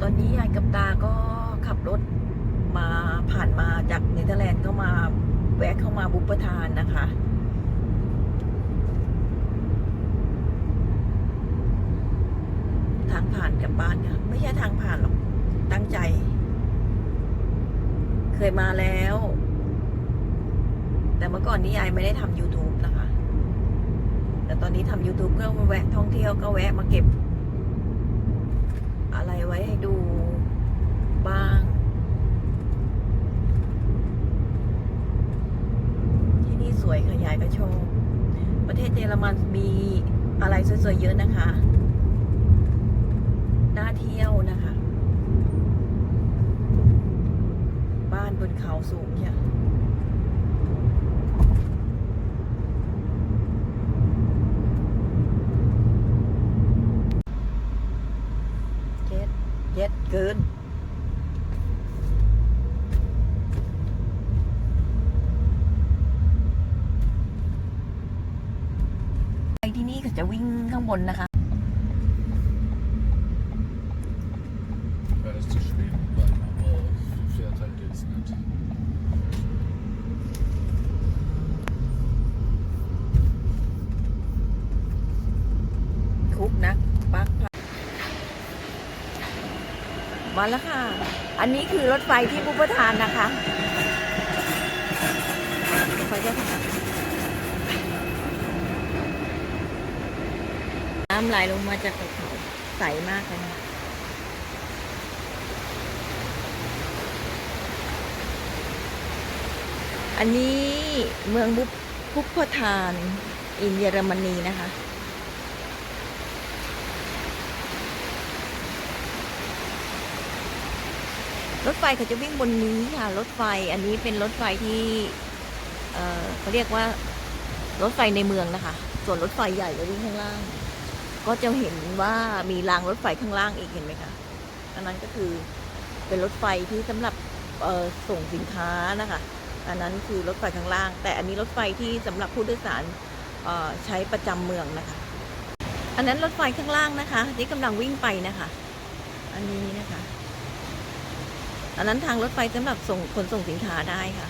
ตอนนี้ยายกับตาก็ขับรถมาผ่านมาจากเนเธอร์แลนด์ก็มาแวะเข้ามาบุปทานนะคะ ทางผ่านกลับบ้านค่ะไม่ใช่ทางผ่านหรอก ตั้งใจ เคยมาแล้ว แต่เมื่อก่อนนี้ยายไม่ได้ทำ YouTube นะคะ แต่ตอนนี้ทำ YouTube ก็มาแวะท่องเที่ยวก็แวะมาเก็บ อะไว้ให้ดูบ้าง ที่นี่สวยค่ะยายก็ชอบประเทศเยอรมันมีอะไรสวยๆเยอะนะคะ น่าเที่ยวนะคะ บ้านบนเขาสูงเนี่ยเจ็ด เย็ดเกินไปที่นี่ก็จะวิ่งข้างบนนะคะ Da ist zu schweben bleiben, aber fährt halt jetzt nicht. คุกนักปักผัก มาแล้วค่ะ อันนี้คือรถไฟที่ผู้ประทานนะคะไฟจะน้ำไหลลงมาจากเขาใสมากเลยนะอันนี้เมืองบุพพทานอินเยอรมนีนะคะ รถไฟเขาจะวิ่งบนนี้ค่ะรถไฟอันนี้เป็นรถไฟที่เออเขาเรียกว่ารถไฟในเมืองนะคะ ส่วนรถไฟใหญ่จะวิ่งข้างล่าง ก็จะเห็นว่ามีรางรถไฟข้างล่างอีกเห็นไหมคะอันนั้นก็คือเป็นรถไฟที่สำหรับเอ่อส่งสินค้านะคะ อันนั้นคือรถไฟข้างล่าง แต่อันนี้รถไฟที่สำหรับผู้โดยสารเอ่อใช้ประจำเมืองนะคะ อันนั้นรถไฟข้างล่างนะคะ ที่กำลังวิ่งไปนะคะ อันนี้นะคะ อันนั้นทางรถไฟสำหรับส่งขนส่งสินค้าได้ค่ะ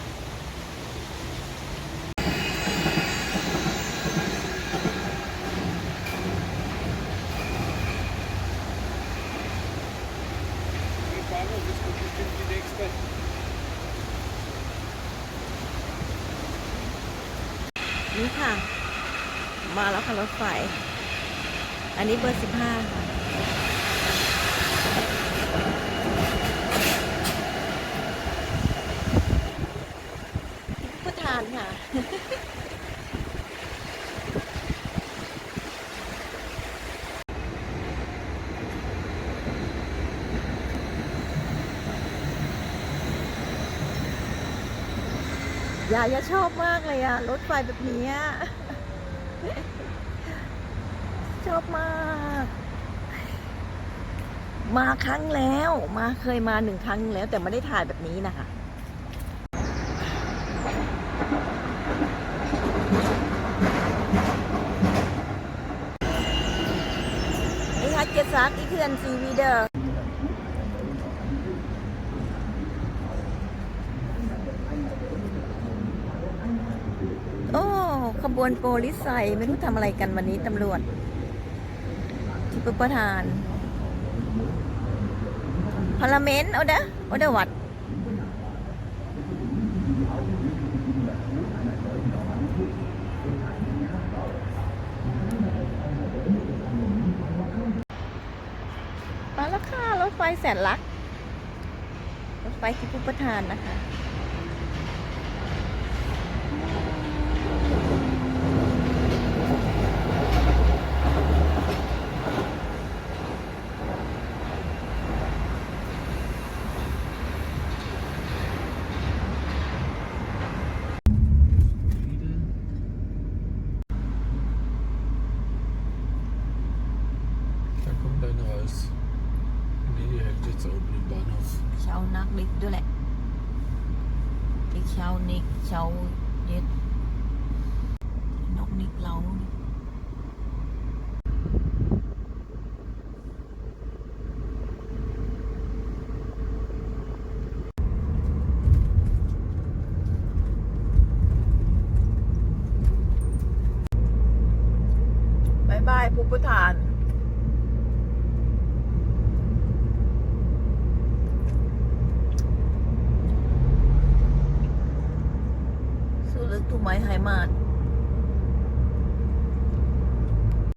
นี่ค่ะ มาแล้วค่ะรถไฟ อันนี้เบอร์สิบห้าค่ะ ผู้ทานค่ะยายชอบมากเลยอะรถไฟแบบนี้ชอบมาก มาครั้งแล้วมาเคยมาหนึ่งครั้งแล้วแต่ไม่ได้ถ่ายแบบนี้นะคะ Ich hat gesagt, ich hören Sie wieder. โอ้ ขบวนโปลิสไซไม่รู้ทำอะไรกันวันนี้ตำรวจ ที่ปุประธานพาร์เมนต์เอาเด้อเอาเด้อวัด มาแล้วค่ะรถไฟแสนลักรถไฟที่ผู้ประธานนะคะ unbedingt Bahnhof. Schau nach Licht, du Ich schau nicht, schau jetzt. Noch nicht laufen. บายภูพุทาน สุดลึกถูกไหมไหมาด